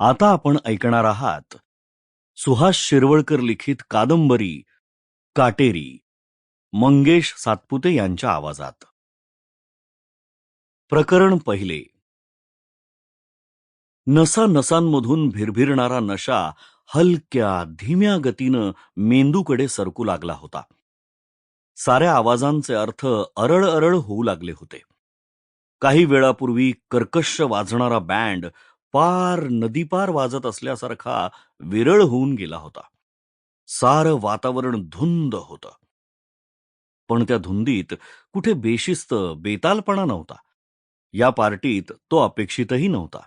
आता आपण ऐकणार आहात सुहास शिरवळकर लिखित कादंबरी काटेरी मंगेश सातपुते यांच्या आवाजात. प्रकरण पहिले. नसा नसांमधून भिरभिरणारा नशा हलक्या धीम्या गतीनं मेंदूकडे सरकू लागला होता. साऱ्या आवाजांचे अर्थ अरळ अरळ होऊ लागले होते. काही वेळापूर्वी कर्कश वाजणारा बँड पार नदीपार वाजत असल्यासारखा विरळ होऊन गेला होता. सारं वातावरण धुंद होतं. पण त्या धुंदीत कुठे बेशिस्त बेतालपणा नव्हता. या पार्टीत तो अपेक्षितही नव्हता.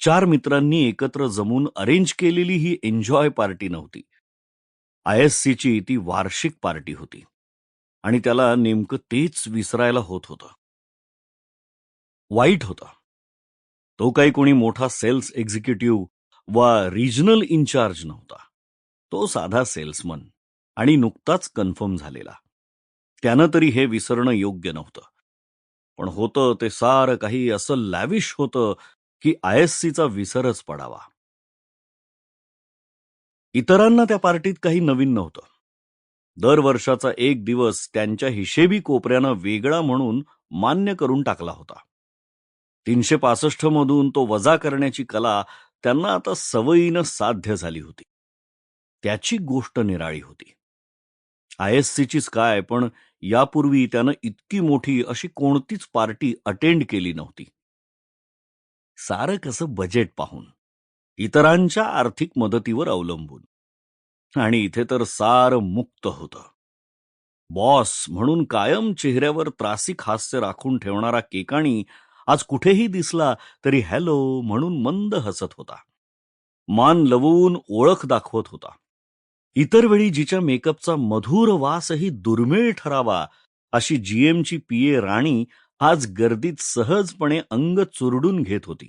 चार मित्रांनी एकत्र जमून अरेंज केलेली ही एन्जॉय पार्टी नव्हती. आय एस सीची ती वार्षिक पार्टी होती. आणि त्याला नेमकं तेच विसरायला होत होतं. वाईट होता. तो काही कोणी मोठा सेल्स एक्झिक्युटिव्ह वा रिजनल इन्चार्ज नव्हता. तो साधा सेल्समन आणि नुकताच कन्फर्म झालेला. त्यानं तरी हे विसरणं योग्य नव्हतं. पण होतं ते सारं काही असं लॅविश होतं की आय एस सीचा विसरच पडावा. इतरांना त्या पार्टीत काही नवीन नव्हतं. दर वर्षाचा एक दिवस त्यांच्या हिशेबी कोपऱ्यानं वेगळा म्हणून मान्य करून टाकला होता. तीनशे पासष्ट मधून तो वजा करण्याची कला त्यांना आता सवयीनं साध्य झाली होती. त्याची गोष्ट निराळी होती. आय एस सीचीच काय पण यापूर्वी त्यानं इतकी मोठी अशी कोणतीच पार्टी अटेंड केली नव्हती. सारं कसं बजेट पाहून इतरांच्या आर्थिक मदतीवर अवलंबून. आणि इथे तर सार मुक्त होतं. बॉस म्हणून कायम चेहऱ्यावर त्रासिक हास्य राखून ठेवणारा केकाणी आज कुठेही दिसला तरी हॅलो म्हणून मंद हसत होता. मान लवून ओळख दाखवत होता. इतर वेळी जिच्या मेकअपचा मधुर वासही दुर्मिळ ठरावा अशी जीएमची पीए राणी आज गर्दीत सहजपणे अंग चुरडून घेत होती.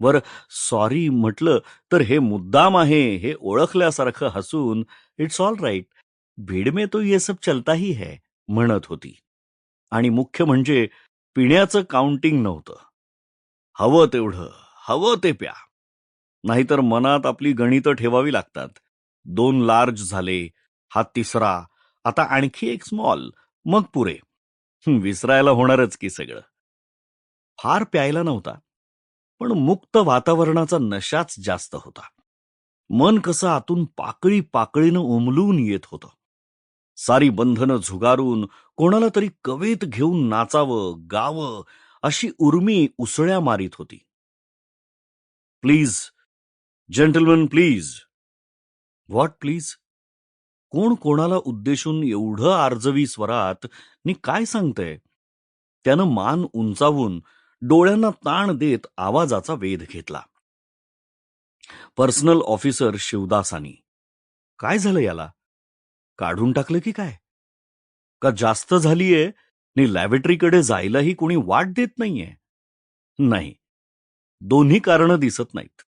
वर सॉरी म्हटलं तर हे मुद्दाम आहे हे ओळखल्यासारखं हसून इट्स ऑल राईट भीड में तो ये सब चलता ही है म्हणत होती. आणि मुख्य म्हणजे पिण्याचं काउंटिंग नव्हतं. हवं तेवढं हवं ते प्या. नाहीतर मनात आपली गणितं ठेवावी लागतात. दोन लार्ज झाले हा तिसरा आता आणखी एक स्मॉल मग पुरे. विसरायला होणारच की सगळं. फार प्यायला नव्हता पण मुक्त वातावरणाचा नशाच जास्त होता. मन कसं आतून पाकळी पाकळीनं उमलून येत होतं. सारी बंधनं झुगारून कोणाला तरी कवेत घेऊन नाचावं गावं अशी उर्मी उसळ्या मारीत होती. Please gentleman please. What please? कोण कोणाला उद्देशून एवढं आर्जवी स्वरात मी काय सांगतंय? त्यानं मान उंचावून डोळ्यांना ताण देत आवाजाचा वेध घेतला. Personal officer Shivdasani. काय झालं याला? काढून टाकलं की काय? का जास्त झालीये नि लॅबरेटरीकडे जायलाही कोणी वाट देत नाहीये? नाही. दोन्ही कारणं दिसत नाहीत.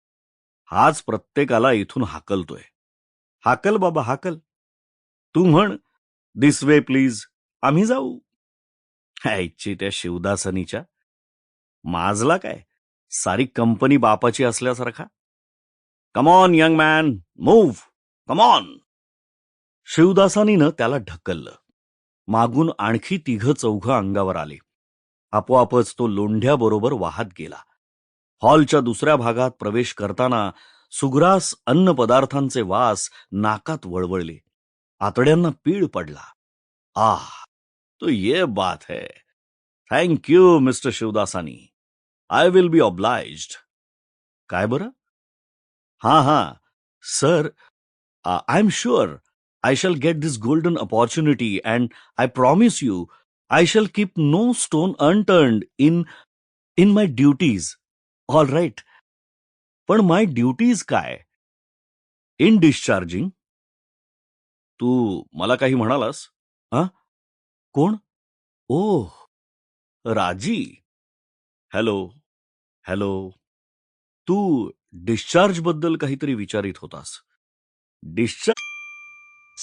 हाच प्रत्येकाला इथून हाकलतोय. हाकल बाबा हाकल. तू म्हण दिस वे प्लीज आम्ही जाऊ. ऐच्छी त्या शिवदासनीच्या. माजला काय? सारी कंपनी बापाची असल्यासारखा? Come on young man move come on शिवदासानीनं त्याला ढकललं. मागून आणखी तिघं चौघं अंगावर आले. आपोआपच तो लोंढ्याबरोबर वाहत गेला. हॉलच्या दुसऱ्या भागात प्रवेश करताना सुग्रास अन्न पदार्थांचे वास नाकात वळवळले. आतड्यांना पीळ पडला. आह तो ये बात है. Thank you mister Shivdasani. I will be oblige काय बरं? हा हा. Sir I am sure I shall get this golden opportunity and I promise you, I shall keep no stone unturned in, in my duties. All right. पण my duties काय in discharging तू मला काही म्हणालास हा कोण ओह राज़ी हॅलो हॅलो तू discharge बद्दल काहीतरी विचारित होतास discharge